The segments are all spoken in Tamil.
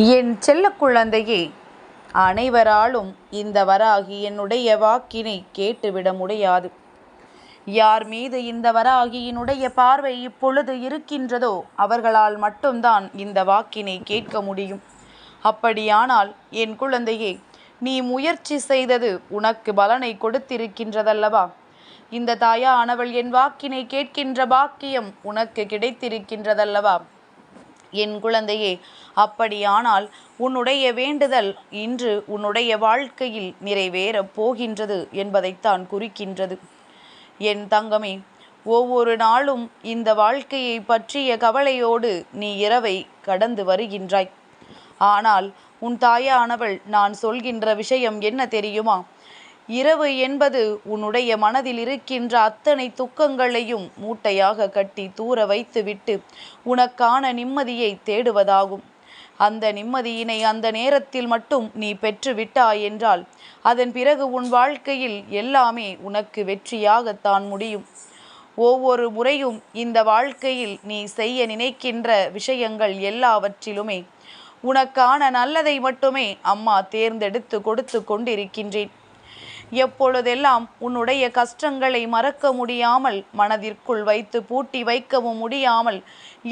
என் செல்ல குழந்தையே அனைவராலும் இந்த வராகி என்னுடைய வாக்கினை கேட்டுவிட முடியாது. யார் மீது இந்த வராகியினுடைய பார்வை இப்பொழுது இருக்கின்றதோ அவர்களால் மட்டும்தான் இந்த வாக்கினை கேட்க முடியும். அப்படியானால் என் குழந்தையே நீ முயற்சி செய்தது உனக்கு பலனை கொடுத்திருக்கின்றதல்லவா? இந்த தாயானவள் என் வாக்கினை கேட்கின்ற பாக்கியம் உனக்கு கிடைத்திருக்கின்றதல்லவா? என் குழந்தையே அப்படியானால் உன்னுடைய வேண்டுதல் இன்று உன்னுடைய வாழ்க்கையில் நிறைவேறப் போகின்றது என்பதைத்தான் குறிக்கின்றது. என் தங்கமே ஒவ்வொரு நாளும் இந்த வாழ்க்கையை பற்றிய கவலையோடு நீ இரவை கடந்து வருகின்றாய். ஆனால் உன் தாயானவள் நான் சொல்கின்ற விஷயம் என்ன தெரியுமா? இரவு என்பது உன்னுடைய மனதில் இருக்கின்ற அத்தனை துக்கங்களையும் மூட்டையாக கட்டி தூர வைத்துவிட்டு உனக்கான நிம்மதியை தேடுவதாகும். அந்த நிம்மதியினை அந்த நேரத்தில் மட்டும் நீ பெற்று விட்டாய் என்றால் அதன் பிறகு உன் வாழ்க்கையில் எல்லாமே உனக்கு வெற்றியாகத்தான் முடியும். ஒவ்வொரு முறையும் இந்த வாழ்க்கையில் நீ செய்ய நினைக்கின்ற விஷயங்கள் எல்லாவற்றிலுமே உனக்கான நல்லதை மட்டுமே அம்மா தேர்ந்தெடுத்து கொடுத்து கொண்டிருக்கின்றேன். எப்பொழுதெல்லாம் உன்னுடைய கஷ்டங்களை மறக்க முடியாமல் மனதிற்குள் வைத்து பூட்டி வைக்கவும் முடியாமல்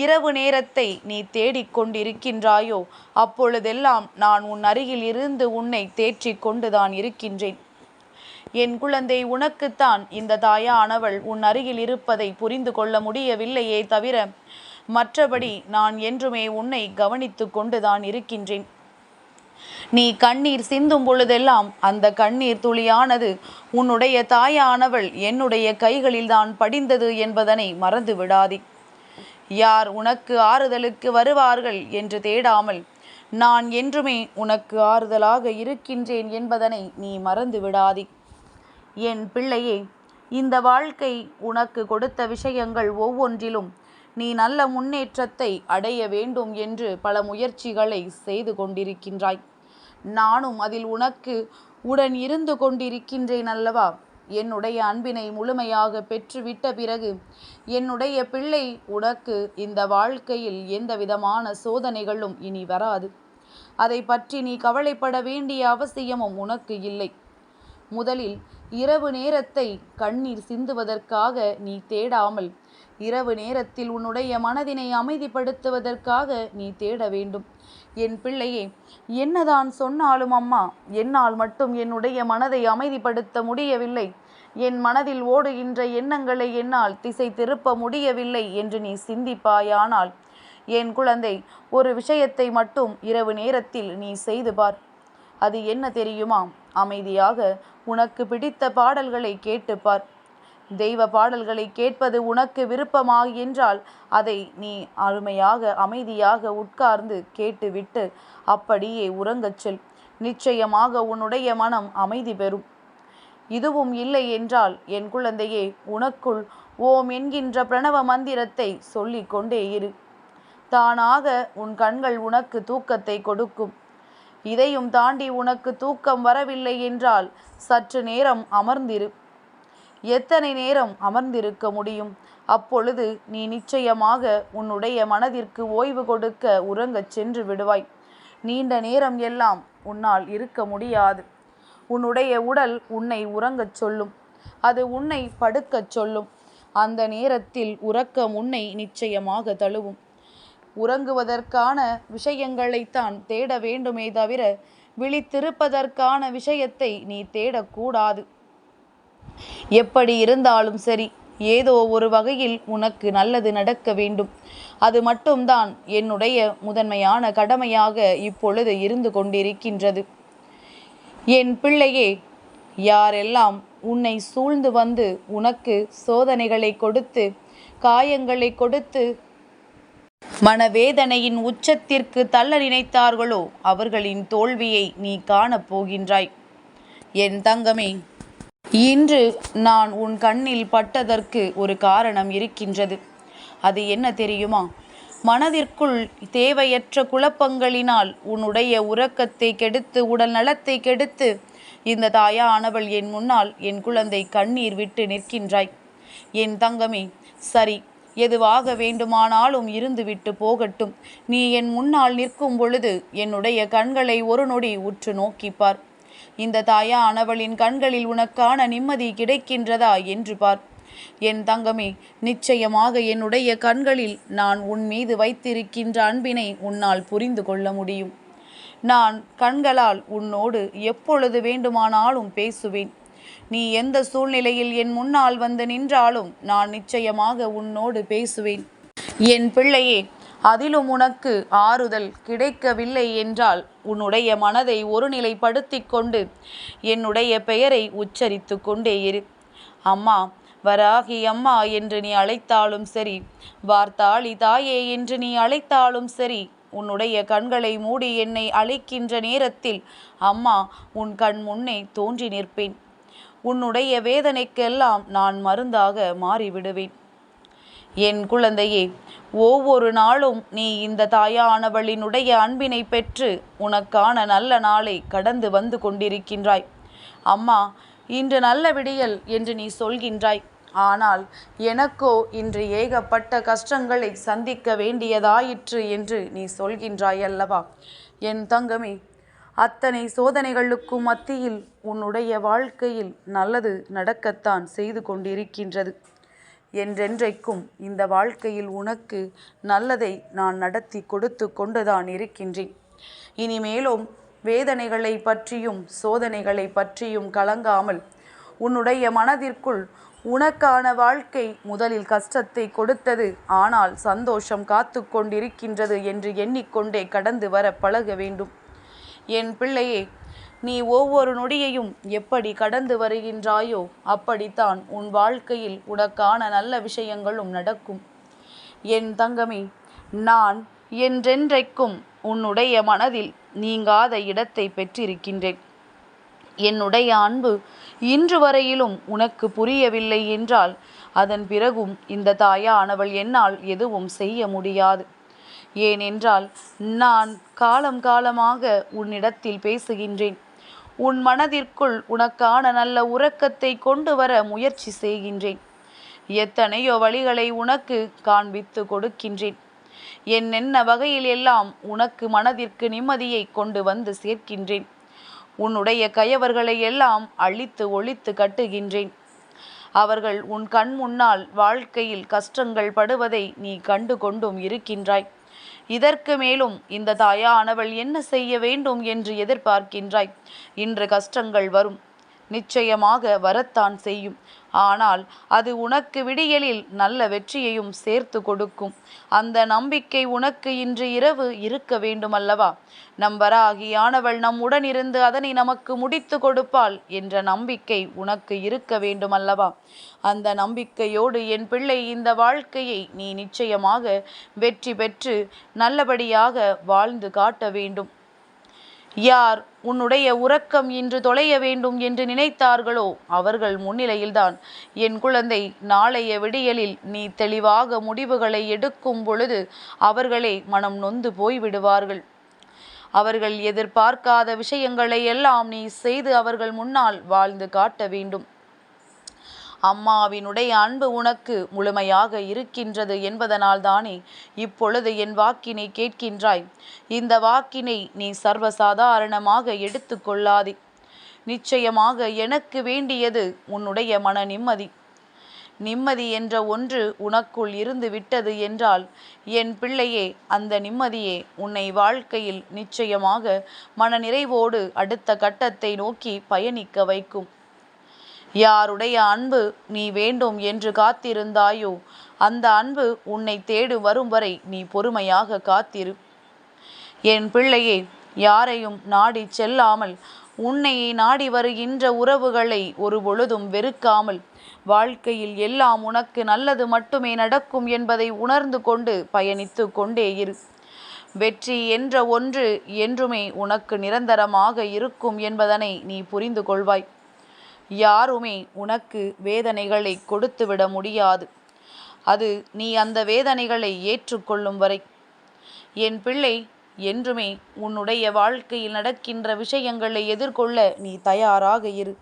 இரவு நேரத்தை நீ தேடிக்கொண்டிருக்கின்றாயோ அப்பொழுதெல்லாம் நான் உன் அருகில் இருந்து உன்னை தேற்றிக் கொண்டுதான் இருக்கின்றேன். என் குழந்தை உனக்குத்தான் இந்த தாயானவள் உன் அருகில் இருப்பதை புரிந்து கொள்ள முடியவில்லையே தவிர மற்றபடி நான் என்றுமே உன்னை கவனித்து கொண்டுதான் இருக்கின்றேன். நீ கண்ணீர் சிந்தும் பொழுதெல்லாம் அந்த கண்ணீர் துளியானது உன்னுடைய தாயானவள் என்னுடைய கைகளில்தான் படிந்தது என்பதனை மறந்து விடாதே யார் உனக்கு ஆறுதலுக்கு வருவார்கள் என்று தேடாமல் நான் என்றுமே உனக்கு ஆறுதலாக இருக்கின்றேன் என்பதனை நீ மறந்து விடாதே என் பிள்ளையே இந்த வாழ்க்கை உனக்கு கொடுத்த விஷயங்கள் ஒவ்வொன்றிலும் நீ நல்ல முன்னேற்றத்தை அடைய வேண்டும் என்று பல முயற்சிகளை செய்து கொண்டிருக்கின்றாய். நானும் அதில் உனக்கு உடன் இருந்து கொண்டிருக்கின்றேன் அல்லவா? என்னுடைய அன்பினை முழுமையாக பெற்றுவிட்ட பிறகு என்னுடைய பிள்ளை உனக்கு இந்த வாழ்க்கையில் எந்த விதமான சோதனைகளும் இனி வராது. அதை பற்றி நீ கவலைப்பட வேண்டிய அவசியமும் உனக்கு இல்லை. முதலில் இரவு நேரத்தை கண்ணீர் சிந்துவதற்காக நீ தேடாமல் இரவு நேரத்தில் உன்னுடைய மனதினை அமைதிப்படுத்துவதற்காக நீ தேட வேண்டும். என் பிள்ளையே என்னதான் சொன்னாலும் அம்மா என்னால் மட்டும் என்னுடைய மனதை அமைதிப்படுத்த முடியவில்லை. என் மனதில் ஓடுகின்ற எண்ணங்களை என்னால் திசை திருப்ப முடியவில்லை என்று நீ சிந்திப்பாயானால் என் குழந்தை ஒரு விஷயத்தை மட்டும் இரவு நேரத்தில் நீ செய்து பார். அது என்ன தெரியுமா? அமைதியாக உனக்கு பிடித்த பாடல்களை கேட்டுப்பார் தெய்வ பாடல்களை கேட்பது உனக்கு விருப்பமாக என்றால் அதை நீ அருமையாக அமைதியாக உட்கார்ந்து கேட்டுவிட்டு அப்படியே உறங்கச் செல். நிச்சயமாக உன்னுடைய மனம் அமைதி பெறும். இதுவும் இல்லை என்றால் என் குழந்தையே உனக்குள் ஓம் என்கின்ற பிரணவ மந்திரத்தை சொல்லிக் கொண்டே இரு. தானாக உன் கண்கள் உனக்கு தூக்கத்தை கொடுக்கும். இதையும் தாண்டி உனக்கு தூக்கம் வரவில்லை என்றால் சற்று நேரம் அமர்ந்திரு. எத்தனை நேரம் அமர்ந்திருக்க முடியும்? அப்பொழுது நீ நிச்சயமாக உன்னுடைய மனதிற்கு ஓய்வு கொடுக்க உறங்கச் சென்று விடுவாய். நீண்ட நேரம் எல்லாம் உன்னால் இருக்க முடியாது. உன்னுடைய உடல் உன்னை உறங்கச் சொல்லும். அது உன்னை படுக்கச் சொல்லும். அந்த நேரத்தில் உறக்கம் உன்னை நிச்சயமாக தழுவும். உறங்குவதற்கான விஷயங்களைத்தான் தேட வேண்டுமே தவிர விழித்திருப்பதற்கான விஷயத்தை நீ தேடக்கூடாது. எப்படி இருந்தாலும் சரி ஏதோ ஒரு வகையில் உனக்கு நல்லது நடக்க வேண்டும். அது மட்டும்தான் என்னுடைய முதன்மையான கடமையாக இப்பொழுது இருந்து கொண்டிருக்கின்றது. என் பிள்ளையே யாரெல்லாம் உன்னை சூழ்ந்து வந்து உனக்கு சோதனைகளை கொடுத்து காயங்களை கொடுத்து மனவேதனையின் உச்சத்திற்கு தள்ள நினைத்தார்களோ அவர்களின் தோல்வியை நீ காணப் போகின்றாய் என் தங்கமே இன்று நான் உன் கண்ணில் பட்டதற்கு ஒரு காரணம் இருக்கின்றது. அது என்ன தெரியுமா? மனதிற்குள் தேவையற்ற குழப்பங்களினால் உன்னுடைய உறக்கத்தை கெடுத்து உடல் நலத்தை கெடுத்து இந்த தாயானவள் என் முன்னால் என் குழந்தை கண்ணீர் விட்டு நிற்கின்றாய். என் தங்கமே சரி எதுவாக வேண்டுமானாலும் இருந்துவிட்டு போகட்டும். நீ என் முன்னால் நிற்கும் பொழுது என்னுடைய கண்களை ஒரு நொடி உற்று நோக்கிப்பார். இந்த தாயானவளின் கண்களில் உனக்கான நிம்மதி கிடைக்கின்றதா என்று பார். என் தங்கமே நிச்சயமாக என்னுடைய கண்களில் நான் உன் மீது வைத்திருக்கின்ற அன்பினை உன்னால் புரிந்து கொள்ள முடியும். நான் கண்களால் உன்னோடு எப்பொழுது வேண்டுமானாலும் பேசுவேன். நீ எந்த சூழ்நிலையில் என் முன்னால் வந்து நின்றாலும் நான் நிச்சயமாக உன்னோடு பேசுவேன். என் பிள்ளையே அதிலும் உனக்கு ஆறுதல் கிடைக்கவில்லை என்றால் உன்னுடைய மனதை ஒருநிலைப்படுத்தி கொண்டு என்னுடைய பெயரை உச்சரித்து கொண்டே இரு. அம்மா வராகி அம்மா என்று நீ அழைத்தாலும் சரி வார்த்தாளி தாயே என்று நீ அழைத்தாலும் சரி உன்னுடைய கண்களை மூடி என்னை அழைக்கின்ற நேரத்தில் அம்மா உன் கண் முன்னே தோன்றி நிற்பேன். உன்னுடைய வேதனைக்கெல்லாம் நான் மருந்தாக மாறிவிடுவேன். என் குழந்தையே ஒவ்வொரு நாளும் நீ இந்த தாயானவளினுடைய அன்பினை பெற்று உனக்கான நல்ல நாளை கடந்து வந்து கொண்டிருக்கின்றாய். அம்மா இன்று நல்ல விடியல் என்று நீ சொல்கின்றாய். ஆனால் எனக்கோ இன்று ஏகப்பட்ட கஷ்டங்களை சந்திக்க வேண்டியதாயிற்று என்று நீ சொல்கின்றாய் அல்லவா? என் தங்கமே அத்தனை சோதனைகளுக்கும் மத்தியில் உன்னுடைய வாழ்க்கையில் நல்லது நடக்கத்தான் செய்து கொண்டிருக்கின்றது. என்றென்றைக்கும் இந்த வாழ்க்கையில் உனக்கு நல்லதை நான் நடத்தி கொடுத்து கொண்டுதான் இருக்கின்றேன். இனிமேலும் வேதனைகளை பற்றியும் சோதனைகளை பற்றியும் கலங்காமல் உன்னுடைய மனதிற்குள் உனக்கான வாழ்க்கை முதலில் கஷ்டத்தை கொடுத்தது ஆனால் சந்தோஷம் காத்து கொண்டிருக்கின்றது என்று எண்ணிக்கொண்டே கடந்து வர பழக வேண்டும். என் பிள்ளையே நீ ஒவ்வொரு நொடியையும் எப்படி கடந்து வருகின்றாயோ அப்படித்தான் உன் வாழ்க்கையில் உனக்கான நல்ல விஷயங்களும் நடக்கும். என் தங்கமே நான் என்றென்றைக்கும் உன்னுடைய மனதில் நீங்காத இடத்தை பெற்றிருக்கின்றேன். என்னுடைய அன்பு இன்று வரையிலும் உனக்கு புரியவில்லை என்றால் அதன் பிறகும் இந்த தாயானவள் என்னால் எதுவும் செய்ய முடியாது. ஏனென்றால் நான் காலம் காலமாக உன்னிடத்தில் பேசுகின்றேன். உன் மனதிற்குள் உனக்கான நல்ல உறக்கத்தை கொண்டு வர முயற்சி செய்கின்றேன். எத்தனையோ வழிகளை உனக்கு காண்பித்து கொடுக்கின்றேன். என்னென்ன வகையில் எல்லாம் உனக்கு மனதிற்கு நிம்மதியை கொண்டு வந்து சேர்க்கின்றேன். உன்னுடைய கயவர்களை எல்லாம் அழித்து ஒழித்து கட்டுகின்றேன். அவர்கள் உன் கண் முன்னால் வாழ்க்கையில் கஷ்டங்கள் படுவதை நீ கண்டு கொண்டும் இருக்கின்றாய். இதற்கு மேலும் இந்த தாயானவள் என்ன செய்ய வேண்டும் என்று எதிர்பார்க்கின்றாய்? இன்று கஷ்டங்கள் வரும். நிச்சயமாக வரத்தான் செய்யும். ஆனால் அது உனக்கு விடியலில் நல்ல வெற்றியையும் சேர்த்து கொடுக்கும். அந்த நம்பிக்கை உனக்கு இன்று இரவு இருக்க வேண்டுமல்லவா? நம் வராகியானவள் நம்முடன் இருந்து அதனை நமக்கு முடித்து கொடுப்பாள் என்ற நம்பிக்கை உனக்கு இருக்க வேண்டுமல்லவா? அந்த நம்பிக்கையோடு என் பிள்ளை இந்த வாழ்க்கையை நீ நிச்சயமாக வெற்றி பெற்று நல்லபடியாக வாழ்ந்து காட்ட வேண்டும். யார் உன்னுடைய உறக்கம் இன்று தொலைய வேண்டும் என்று நினைத்தார்களோ அவர்கள் முன்னிலையில்தான். என் குழந்தை நாளைய விடியலில் நீ தெளிவாக முடிவுகளை எடுக்கும் பொழுது அவர்களே மனம் நொந்து போய்விடுவார்கள். அவர்கள் எதிர்பார்க்காத விஷயங்களை எல்லாம் நீ செய்து அவர்கள் முன்னால் வாழ்ந்து காட்ட வேண்டும். அம்மாவினுடைய அன்பு உனக்கு முழுமையாக இருக்கின்றது என்பதனால் தானே இப்பொழுது என் வாக்கினை கேட்கின்றாய். இந்த வாக்கினை நீ சர்வசாதாரணமாக எடுத்துக்கொள்ளாதே நிச்சயமாக எனக்கு வேண்டியது உன்னுடைய மன நிம்மதி. நிம்மதி என்ற ஒன்று உனக்குள் இருந்து விட்டது என்றால் என் பிள்ளையே அந்த நிம்மதியே உன்னை வாழ்க்கையில் நிச்சயமாக மனநிறைவோடு அடுத்த கட்டத்தை நோக்கி பயணிக்க வைக்கும். யாருடைய அன்பு நீ வேண்டும் என்று காத்திருந்தாயோ அந்த அன்பு உன்னை தேடு வரும் வரை நீ பொறுமையாக காத்திரு. என் பிள்ளையே யாரையும் நாடி செல்லாமல் உன்னை நாடி வருகின்ற உறவுகளை ஒரு பொழுதும் வெறுக்காமல் வாழ்க்கையில் எல்லாம் உனக்கு நல்லது மட்டுமே நடக்கும் என்பதை உணர்ந்து கொண்டு பயணித்து கொண்டே இரு. வெற்றி என்ற ஒன்று என்றுமே உனக்கு நிரந்தரமாக இருக்கும் என்பதனை நீ புரிந்து கொள்வாய். யாருமே உனக்கு வேதனைகளை கொடுத்துவிட முடியாது. அது நீ அந்த வேதனைகளை ஏற்றுக்கொள்ளும் வரை. என் பிள்ளை என்றுமே உன்னுடைய வாழ்க்கையில் நடக்கின்ற விஷயங்களை எதிர்கொள்ள நீ தயாராக இரு.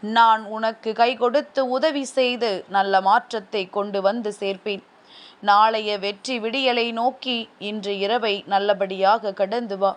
நான் உனக்கு கை கொடுத்து உதவி செய்து நல்ல மாற்றத்தை கொண்டு வந்து சேர்ப்பேன். நாளைய வெற்றி விடியலை நோக்கி இன்று இரவை நல்லபடியாக கடந்து வா.